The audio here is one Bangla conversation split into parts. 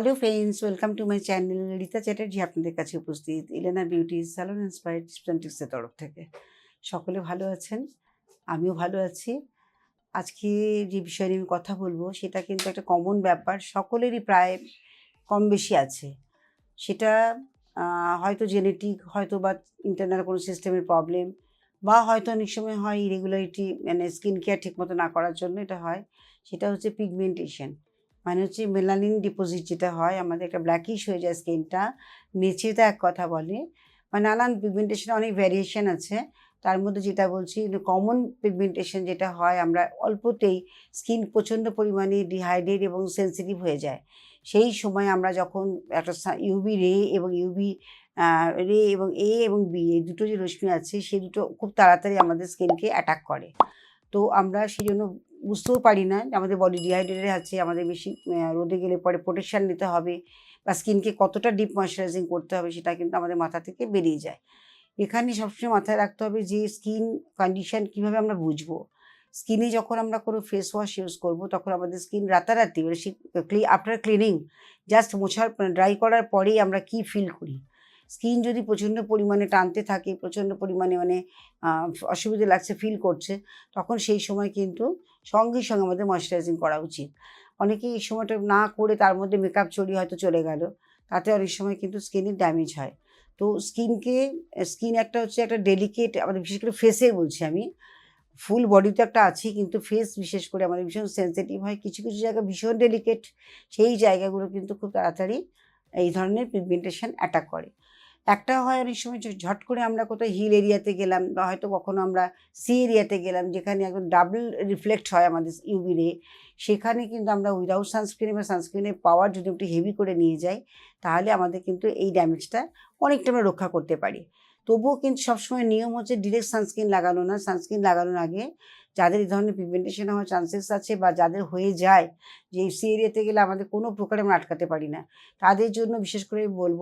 Hello friends, welcome to my channel Rita Chatterjee আপনাদের কাছে উপস্থিত, ইলেনা বিউটি স্যালন ইন্সপায়ার্ড স্পেন্টিক্সের তরফ থেকে। সকলে ভালো আছেন? আমিও ভালো আছি। আজকে যে বিষয় নিয়ে আমি কথা বলব, সেটা কিন্তু একটা কমন ব্যাপার, সকলেরই প্রায় কম বেশি আছে। সেটা হয়তো জেনেটিক হয়তো বা ইন্টারনাল কোনো সিস্টেমের প্রবলেম বা হয়তো অনেক সময় হয় ইরেগুলারিটি মানে স্কিন কেয়ার ঠিকমতো না করার জন্য এটা হয়। সেটা হচ্ছে পিগমেন্টেশন মানে হচ্ছে মেলানিন ডিপোজিট যেটা হয়, আমাদের একটা ব্ল্যাকিশ হয়ে যায় স্কিনটা নেচেতে এক কথা বলে। মানে নানান পিগমেন্টেশনে অনেক ভ্যারিয়েশন আছে। তার মধ্যে যেটা বলছি কমন পিগমেন্টেশন যেটা হয়, আমরা অল্পতেই স্কিন প্রচণ্ড পরিমাণে ডিহাইড্রেট এবং সেন্সিটিভ হয়ে যায়। সেই সময় আমরা যখন একটা ইউবি রে এবং ইউবি রে এবং এ এবং বি এই দুটো যে রশ্মি আছে সেই দুটো খুব তাড়াতাড়ি আমাদের স্কিনকে অ্যাটাক করে। তো আমরা সেই জন্য বুঝতেও পারি না যে আমাদের বডি ডিহাইড্রেটেড আছে, আমাদের বেশি রোদে গেলে পরে প্রোটেকশান নিতে হবে বা স্কিনকে কতটা ডিপ ময়শ্চারাইজিং করতে হবে সেটা কিন্তু আমাদের মাথা থেকে বেরিয়ে যায়। এখানে সবসময় মাথায় রাখতে হবে যে স্কিন কন্ডিশন কীভাবে আমরা বুঝব। স্কিনে যখন আমরা কোনো ফেস ওয়াশ ইউজ করব, তখন আমাদের স্কিন রাতারাতি মানে আফটার ক্লিনিং জাস্ট মোছার ড্রাই করার পরেই আমরা কি ফিল করি? স্কিন যদি প্রচণ্ড পরিমাণে টানতে থাকে, প্রচণ্ড পরিমাণে মানে অসুবিধে লাগছে ফিল করছে, তখন সেই সময় কিন্তু সঙ্গে সঙ্গে আমাদের ময়শ্চারাইজিং করা উচিত। অনেকে এই সময়টা না করে তার মধ্যে মেকআপ চড়িয়ে হয়তো চলে গেল, তাতে অনেক সময় কিন্তু স্কিনের ড্যামেজ হয়। তো স্কিনকে স্কিন একটা হচ্ছে একটা ডেলিকেট আমাদের বিশেষ করে ফেসে বলছি আমি ফুল বডি তো একটা আছেই, কিন্তু ফেস বিশেষ করে আমাদের ভীষণ সেন্সিটিভ হয়, কিছু কিছু জায়গা ভীষণ ডেলিকেট সেই জায়গাগুলো কিন্তু খুব তাড়াতাড়ি এই ধরনের পিগমেন্টেশন অ্যাটাক করে। একটা হয় অনেক সময় ঝট করে আমরা কোথাও হিল এরিয়াতে গেলাম বা হয়তো কখনো আমরা সি এরিয়াতে গেলাম, যেখানে একদম ডাবল রিফ্লেক্ট হয় আমাদের ইউভি রে সেখানে কিন্তু আমরা উইদাউট সানস্ক্রিনে বা সানস্ক্রিনের পাওয়ার যদি একটু হেভি করে নিয়ে যাই, তাহলে আমাদের কিন্তু এই ড্যামেজটা অনেকটা আমরা রক্ষা করতে পারি। তবুও কিন্তু সবসময় নিয়ম হচ্ছে ডিরেক্ট সানস্ক্রিন লাগানো না। সানস্ক্রিন লাগানোর আগে যাদের এই ধরনের পিগমেন্টেশন হওয়ার চান্সেস আছে বা যাদের হয়ে যায় যে সি এরিয়াতে গেলে আমাদের কোনো প্রকারে আমরা আটকাতে পারি না, তাদের জন্য বিশেষ করে বলব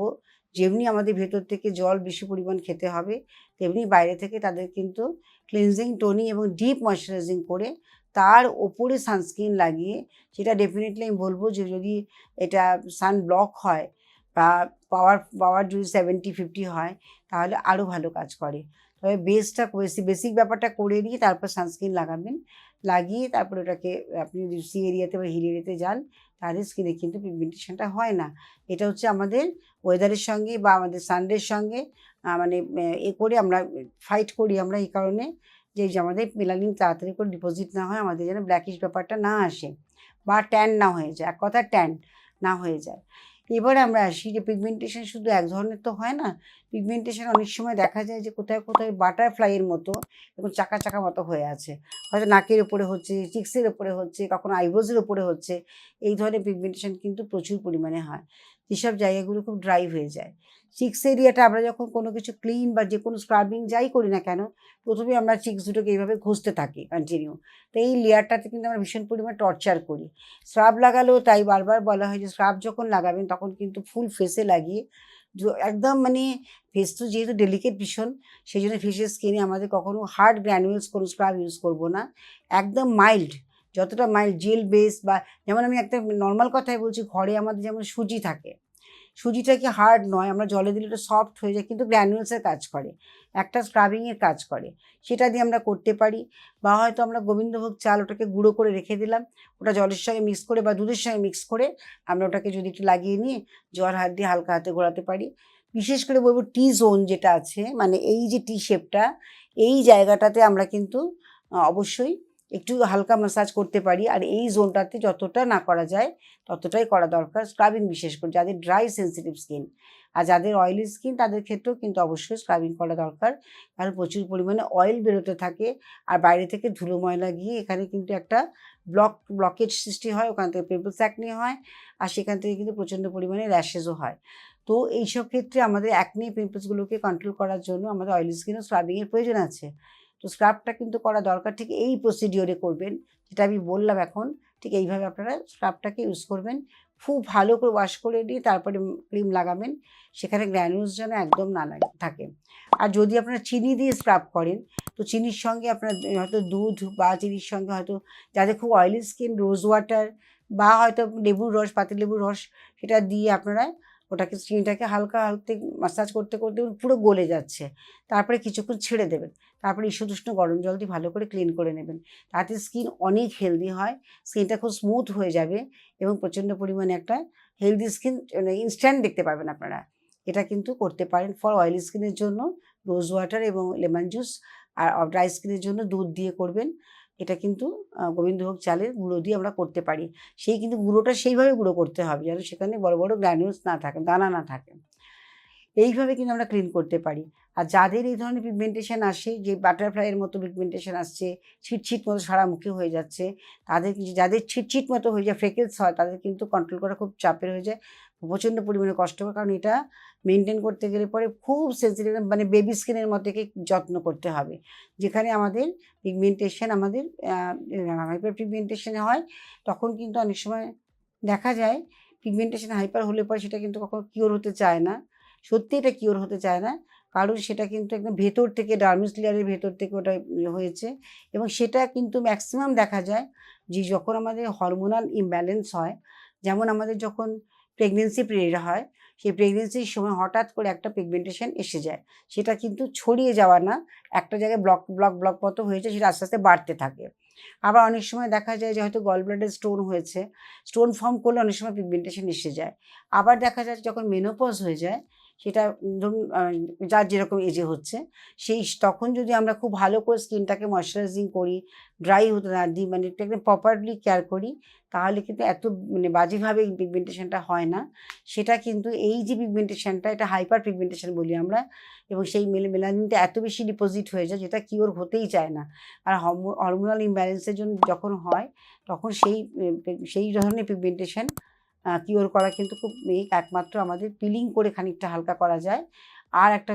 যেমনি আমাদের ভেতর থেকে জল বেশি পরিমাণ খেতে হবে, তেমনি বাইরে থেকে তাদের কিন্তু ক্লিনজিং টোনিং এবং ডিপ ময়শ্চারাইজিং করে তার ওপরে সানস্ক্রিন লাগিয়ে সেটা ডেফিনেটলি আমি বলব যে যদি এটা সান ব্লক হয় বা পাওয়ার পাওয়ার যদি সেভেন্টি ফিফটি হয় তাহলে আরও ভালো কাজ করে। তবে বেসটা বেসিক বেসিক ব্যাপারটা করে নিয়ে তারপর সানস্ক্রিন লাগাবেন, লাগিয়ে তারপর ওটাকে আপনি সি এরিয়াতে বা হিল এরিয়াতে যান তাহলে স্কিনে কিন্তু পিগমেন্টেশনটা হয় না। এটা হচ্ছে আমাদের ওয়েদারের সঙ্গে বা আমাদের সানডের সঙ্গে মানে এ করে আমরা ফাইট করি আমরা এই কারণে যে যে আমাদের মেলানিন তাড়াতাড়ি করে ডিপোজিট না হয়, আমাদের যেন ব্ল্যাকিশ ব্যাপারটা না আসে বা ট্যান না হয়ে যায়, এক কথা ট্যান না হয়ে যায়। এবারে আমরা আসি যে পিগমেন্টেশন শুধু এক ধরনের তো হয় না। পিগমেন্টেশন অনেক সময় দেখা যায় যে কোথায় কোথায় বাটারফ্লাইয়ের মতো এবং চাকা চাকা মতো হয়ে আছে। হয়তো নাকের উপরে হচ্ছে চিক্সের উপরে হচ্ছে, কখনো আইব্রোজের উপরে হচ্ছে। এই ধরনের পিগমেন্টেশন কিন্তু প্রচুর পরিমাণে হয়। যেসব জায়গাগুলো খুব ড্রাই হয়ে যায়। চিক্স এরিয়াটা আমরা যখন কোনো কিছু ক্লিন বা যে কোনো স্ক্রাবিং যাই করি না কেন, প্রথমে আমরা চিক্স দুটোকে এইভাবে ঘষতে থাকি কন্টিনিউ তো এই লেয়ারটাতে কিন্তু আমরা ভীষণ পরিমাণে টর্চার করি। স্ক্রাব লাগালেও তাই বারবার বলা হয় যে স্ক্রাব যখন লাগাবেন তখন কিন্তু ফুল ফেসে লাগিয়ে একদম মানে ফেস তো যেহেতু ডেলিকেট ভীষণ, সেই জন্য ফেসের স্কিনে আমাদের কখনো হার্ড গ্র্যানুয়েলস কোনো স্ক্রাব ইউজ করব না। একদম মাইল্ড যতটা মাইল জেল বেস বা যেমন আমি একটা নর্মাল কথাই বলছি, ঘরে আমাদের যেমন সুজি থাকে, সুজিটা কি হার্ড নয়, আমরা জলে দিলে ওটা সফট হয়ে যায়, কিন্তু গ্র্যানুয়েলসের কাজ করে, একটা স্ক্রাবিংয়ের কাজ করে, সেটা দিয়ে আমরা করতে পারি, বা হয়তো আমরা গোবিন্দভোগ চাল ওটাকে গুঁড়ো করে রেখে দিলাম, ওটা জলের সঙ্গে মিক্স করে বা দুধের সঙ্গে মিক্স করে আমরা ওটাকে যদি একটু লাগিয়ে নিয়ে জল হাত দিয়ে হালকা হাতে ঘোরাতে পারি, বিশেষ করে বলব টি জোন যেটা আছে মানে এই যে টি শেপটা এই জায়গাটাতে আমরা কিন্তু অবশ্যই একটু হালকা ম্যাসাজ করতে পারি। আর এই জোনটাতে যতটা না করা যায়, ততটাই করা দরকার। স্ক্রাবিং বিশেষ করে, যাদের ড্রাই সেন্সিটিভ স্কিন আর যাদের অয়েলি স্কিন তাদের ক্ষেত্রেও কিন্তু অবশ্যই স্ক্রাবিং করা দরকার। কারণ প্রচুর পরিমাণে অয়েল বেরোতে থাকে। আর বাইরে থেকে ধুলো ময়লা গিয়ে এখানে কিন্তু একটা ব্লক ব্লকেজ সৃষ্টি হয়। ওখান থেকে পিম্পলস অ্যাকনি হয়। আর সেখান থেকে কিন্তু প্রচণ্ড পরিমাণে র্যাশেসও হয়। তো এইসব ক্ষেত্রে আমাদের অ্যাকনি পিম্পলসগুলোকে কন্ট্রোল করার জন্য আমাদের অয়েলি স্কিনও স্ক্রাবিংয়ের প্রয়োজন আছে। তো স্ক্রাবটা কিন্তু করা দরকার। ঠিক এই প্রসিডিওরে করবেন, যেটা আমি বললাম এখন, ঠিক এইভাবে আপনারা স্ক্রাবটাকে ইউজ করবেন। খুব ভালো করে ওয়াশ করে নিয়ে তারপরে ক্রিম লাগাবেন, সেখানে গ্র্যানুলস যেন একদম না থাকে। আর যদি আপনারা চিনি দিয়ে স্ক্রাব করেন, তো চিনির সঙ্গে আপনার হয়তো দুধ বা চিনির সঙ্গে হয়তো যাদের খুব অয়েলি স্কিন রোজ ওয়াটার বা হয়তো লেবুর রস পাতি লেবুর রস, সেটা দিয়ে আপনারা ওটাকে, চিনিটাকে হালকা হালকা মাসাজ করতে করতে পুরো গলে যাচ্ছে। তারপরে কিছুক্ষণ ছেড়ে দেবেন। তারপরে ইস্যুদুষ্ণ গরম জল দিয়ে ভালো করে ক্লিন করে নেবেন। তাতে স্কিন অনেক হেলদি হয় স্কিনটা খুব স্মুথ হয়ে যাবে এবং প্রচণ্ড পরিমাণে একটা হেলদি স্কিন মানে ইনস্ট্যান্ট দেখতে পাবেন আপনারা। এটা কিন্তু করতে পারেন ফর অয়েলি স্কিনের জন্য রোজ ওয়াটার এবং লেমন জুস আর ড্রাই স্কিনের জন্য দুধ দিয়ে করবেন। এটা কিন্তু গোবিন্দভোগ চালের গুঁড়ো দিয়ে আমরা করতে পারি। সেই কিন্তু গুঁড়োটা সেইভাবে গুঁড়ো করতে হবে যেন সেখানে বড় বড় গ্র্যানিউলস না থাকে, দানা না থাকে। এইভাবে কিন্তু আমরা ক্লিন করতে পারি। আর যাদের এই ধরনের পিগমেন্টেশন আসে, যে বাটারফ্লাইয়ের মতো পিগমেন্টেশন আসছে, ছিটছিট মতো সারা মুখে হয়ে যাচ্ছে, তাদের যাদের ছিটছিট মতো হয়ে যায় ফ্রেকেলস হয়, তাদের কিন্তু কন্ট্রোল করা খুব চাপের হয়ে যায়, প্রচণ্ড পরিমাণে কষ্ট হয়। কারণ এটা মেনটেন করতে গেলে পরে খুব সেন্সিটিভ মানে বেবি স্কিনের মতো একে যত্ন করতে হবে। যেখানে আমাদের পিগমেন্টেশন আমাদের হাইপার পিগমেন্টেশনে হয়, তখন কিন্তু অনেক সময় দেখা যায় পিগমেন্টেশন হাইপার হলে পরে সেটা কিন্তু কখনো কিওর হতে চায় না। সত্যি এটা কিওর হতে চায় না। কারণ সেটা কিন্তু একদম ভেতর থেকে ডার্মিস লেয়ারের ভেতর থেকে ওটা হয়েছে এবং সেটা কিন্তু ম্যাক্সিমাম দেখা যায় যে যখন আমাদের হরমোনাল ইমব্যালেন্স হয়, যেমন আমাদের যখন প্রেগনেন্সি পিরিয়ড হয়, সেই প্রেগনেন্সির সময় হঠাৎ করে একটা পিগমেন্টেশন এসে যায়। সেটা কিন্তু ছড়িয়ে যাওয়া না, একটা জায়গায় ব্লক ব্লক ব্লক মতো হয়েছে সেটা আস্তে আস্তে বাড়তে থাকে। আবার অনেক সময় দেখা যায় যে হয়তো গল ব্লাডের স্টোন হয়েছে স্টোন ফর্ম করলে অনেক সময় পিগমেন্টেশন এসে যায়। আবার দেখা যায় যখন মেনোপজ হয়ে যায় সেটা ধরুন যার যেরকম এজে হচ্ছে, সেই তখন যদি আমরা খুব ভালো করে স্কিনটাকে ময়শ্চারাইজিং করি ড্রাই হতে না দিই মানে একদম প্রপারলি কেয়ার করি, তাহলে কিন্তু এত মানে বাজেভাবে পিগমেন্টেশনটা হয় না। সেটা কিন্তু এই যে পিগমেন্টেশনটা এটা হাইপার পিগমেন্টেশন বলি আমরা, এবং সেই মেলে মেলানিনটা এত বেশি ডিপোজিট হয়ে যায়, যেটা কিওর হতেই চায় না। আর হরমোনাল ইমব্যালেন্সের জন্য যখন হয়, তখন সেই সেই ধরনের পিগমেন্টেশন কিওর করা কিন্তু খুব এই একমাত্র আমাদের পিলিং করে খানিকটা হালকা করা যায়। আর একটা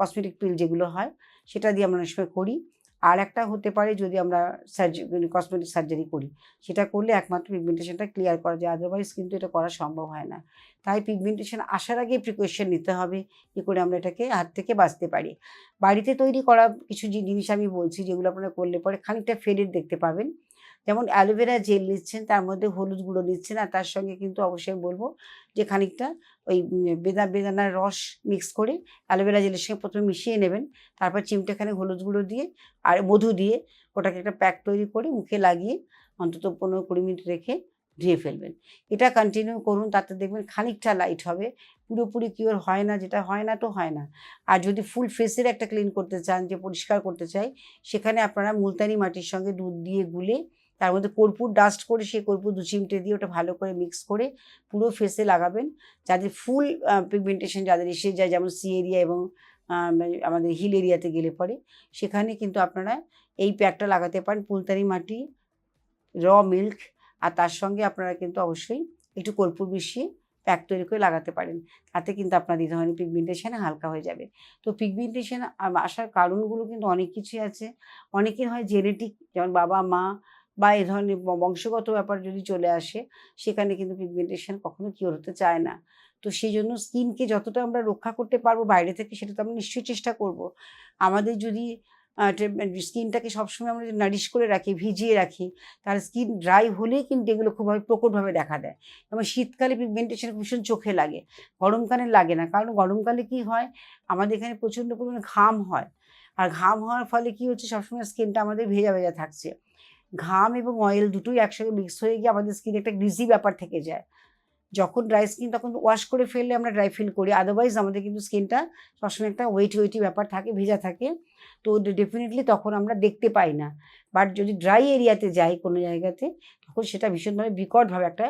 কসমেটিক পিল যেগুলো হয়, সেটা দিয়ে আমরা অনেক সময় করি। আর একটা হতে পারে যদি আমরা সার্জারি কসমেটিক সার্জারি করি, সেটা করলে একমাত্র পিগমেন্টেশনটা ক্লিয়ার করা যায় আদারওয়াইজ কিন্তু এটা করা সম্ভব হয় না। তাই পিগমেন্টেশন আসার আগে প্রিকশন নিতে হবে, কী করে আমরা এটাকে হাত থেকে বাঁচতে পারি। বাড়িতে তৈরি করা কিছু জিনিস আমি বলছি, যেগুলো আপনারা করলে পরে খানিকটা ফেডেড দেখতে পাবেন। যেমন অ্যালোভেরা জেল নিচ্ছেন, তার মধ্যে হলুদ গুঁড়ো নিচ্ছেন, আর তার সঙ্গে কিন্তু অবশ্যই বলব যে খানিকটা ওই বেদা বেদানার রস মিক্স করে অ্যালোভেরা জেলের সঙ্গে প্রথমে মিশিয়ে নেবেন। তারপর চিমটেখানে হলুদ গুঁড়ো দিয়ে আর মধু দিয়ে ওটাকে একটা প্যাক তৈরি করে মুখে লাগিয়ে অন্তত পনেরো কুড়ি মিনিট রেখে ধুয়ে ফেলবেন। এটা কন্টিনিউ করুন, তাতে দেখবেন খানিকটা লাইট হবে। পুরোপুরি কিওর হয় না, যেটা হয় না তো হয় না। আর যদি ফুল ফেসের একটা ক্লিন করতে চান, যে পরিষ্কার করতে চাই, সেখানে আপনারা মুলতানি মাটির সঙ্গে দুধ দিয়ে গুলে তার মধ্যে কর্পূর ডাস্ট করে সেই কর্পূর দু চিমটে দিয়ে ওটা ভালো করে মিক্স করে পুরো ফেসে লাগাবেন। যাদের ফুল পিগমেন্টেশন যাদের এসে যায়, যেমন সি এরিয়া এবং আমাদের হিল এরিয়াতে গেলে পরে, সেখানে কিন্তু আপনারা এই প্যাকটা লাগাতে পারেন পুলতানি মাটি র মিল্ক আর তার সঙ্গে আপনারা কিন্তু অবশ্যই একটু কর্পূর মিশিয়ে প্যাক তৈরি করে লাগাতে পারেন। তাতে কিন্তু আপনার এই ধরনের পিগমেন্টেশনে হালকা হয়ে যাবে। তো পিগমেন্টেশন আসার কারণগুলো কিন্তু অনেক কিছুই আছে। অনেকের হয় জেনেটিক যেমন বাবা, মা বা এই ধরনের বংশগত ব্যাপার যদি চলে আসে, সেখানে কিন্তু পিগমেন্টেশন কখনো কিওর হতে চায় না। তো সেই জন্য স্কিনকে যতটা আমরা রক্ষা করতে পারব বাইরে থেকে, সেটা তো আমরা নিশ্চয়ই চেষ্টা করব। আমাদের যদি স্কিনটাকে সবসময় আমরা যদি নারিশ করে রাখি, ভিজিয়ে রাখি, তাহলে স্কিন ড্রাই হলেই কিন্তু এগুলো খুবভাবে প্রকটভাবে দেখা দেয়। এবং শীতকালে পিগমেন্টেশন ভীষণ চোখে লাগে, গরমকালে লাগে না। কারণ গরমকালে কি হয়, আমাদের এখানে প্রচণ্ড পরিমাণে ঘাম হয়। আর ঘাম হওয়ার ফলে কি হচ্ছে, সবসময় স্কিনটা আমাদের ভেজা ভেজা থাকছে। ঘাম এবং অয়েল দুটোই একসঙ্গে মিক্স হয়ে গিয়ে আমাদের স্কিনে একটা গ্রিজি ব্যাপার থেকে যায়। যখন ড্রাই স্কিন তখন ওয়াশ করে ফেললে আমরা ড্রাই ফিল করি। আদারওয়াইজ আমাদের কিন্তু স্কিনটা সবসময় একটা ওয়েট ওয়েটি ব্যাপার থাকে, ভেজা থাকে। তো ডেফিনেটলি তখন আমরা দেখতে পাই না। বাট যদি ড্রাই এরিয়াতে যাই কোনো জায়গাতে, তখন সেটা ভীষণভাবে বিকটভাবে একটা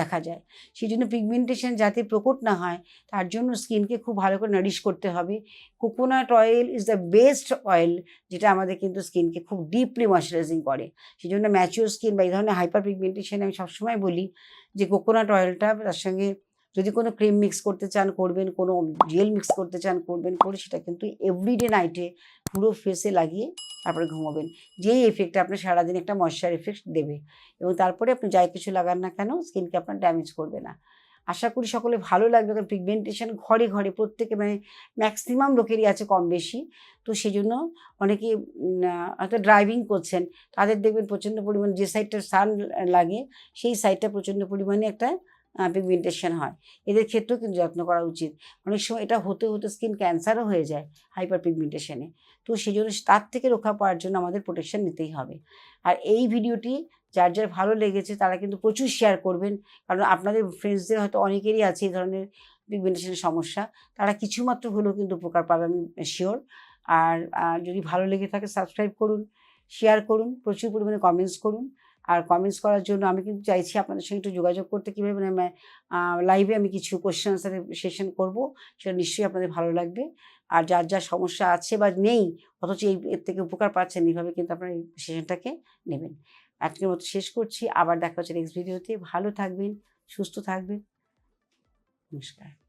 দেখা যায়। সেই জন্য পিগমেন্টেশন যাতে প্রকট না হয়, তার জন্য স্কিনকে খুব ভালো করে নারিশ করতে হবে। Coconut oil is the best oil যেটা আমাদের কিন্তু স্কিনকে খুব ডিপলি ময়শ্চারাইজিং করে। সেই জন্য ম্যাচিওর স্কিন বা এই ধরনের হাইপার পিগমেন্টেশন আমি সবসময় বলি যে কোকোনাট অয়েলটা তার সঙ্গে যদি কোনো ক্রিম মিক্স করতে চান, করবেন, কোনো জেল মিক্স করতে চান, করবেন, করে সেটা কিন্তু এভরিডে নাইটে পুরো ফেসে লাগিয়ে তারপরে ঘুমোবেন। যেই এফেক্টটা আপনার সারাদিন একটা ময়শ্চার এফেক্ট দেবে এবং তারপরে আপনি যাই কিছু লাগান না কেন স্কিনকে আপনার ড্যামেজ করবে না। আশা করি সকলে ভালো লাগবে কারণ পিগমেন্টেশন ঘরে ঘরে প্রত্যেকে মানে ম্যাক্সিমাম লোকেরই আছে কম বেশি। তো সেই জন্য অনেকে হয়তো ড্রাইভিং করছেন, তাদের দেখবেন প্রচণ্ড পরিমাণে যে সাইডটা সান লাগে, সেই সাইডটা প্রচণ্ড পরিমাণে একটা পিগমেন্টেশন হয়। এদের ক্ষেত্রেও কিন্তু যত্ন করা উচিত। অনেক সময় এটা হতে হতে স্কিন ক্যান্সারও হয়ে যায় হাইপার পিগমেন্টেশনে তো সেই জন্য তার থেকে রক্ষা পাওয়ার জন্য আমাদের প্রোটেকশন নিতেই হবে। আর এই ভিডিওটি যার যার ভালো লেগেছে তারা কিন্তু প্রচুর শেয়ার করবেন। কারণ আপনাদের ফ্রেন্ডসদের হয়তো অনেকেরই আছে এই ধরনের পিগমেন্টেশনের সমস্যা। তারা কিছুমাত্র হলেও কিন্তু উপকার পাবে, আমি শিওর আর যদি ভালো লেগে থাকে সাবস্ক্রাইব করুন শেয়ার করুন, প্রচুর পরিমাণে কমেন্টস করুন। আর কমেন্টস করার জন্য আমি কিন্তু চাইছি আপনাদের সঙ্গে একটু যোগাযোগ করতে কীভাবে মানে লাইভে আমি কিছু কোশ্চেন আনসারের সেশন করব, সেটা নিশ্চয়ই আপনাদের ভালো লাগবে। আর যার যার সমস্যা আছে বা নেই, অথচ এই, এর থেকে উপকার পাচ্ছেন, এইভাবে কিন্তু আপনারা এই সেশনটাকে নেবেন। আজকের মতো শেষ করছি, আবার দেখা হচ্ছে নেক্সট ভিডিওতে ভালো থাকবেন, সুস্থ থাকবেন। নমস্কার।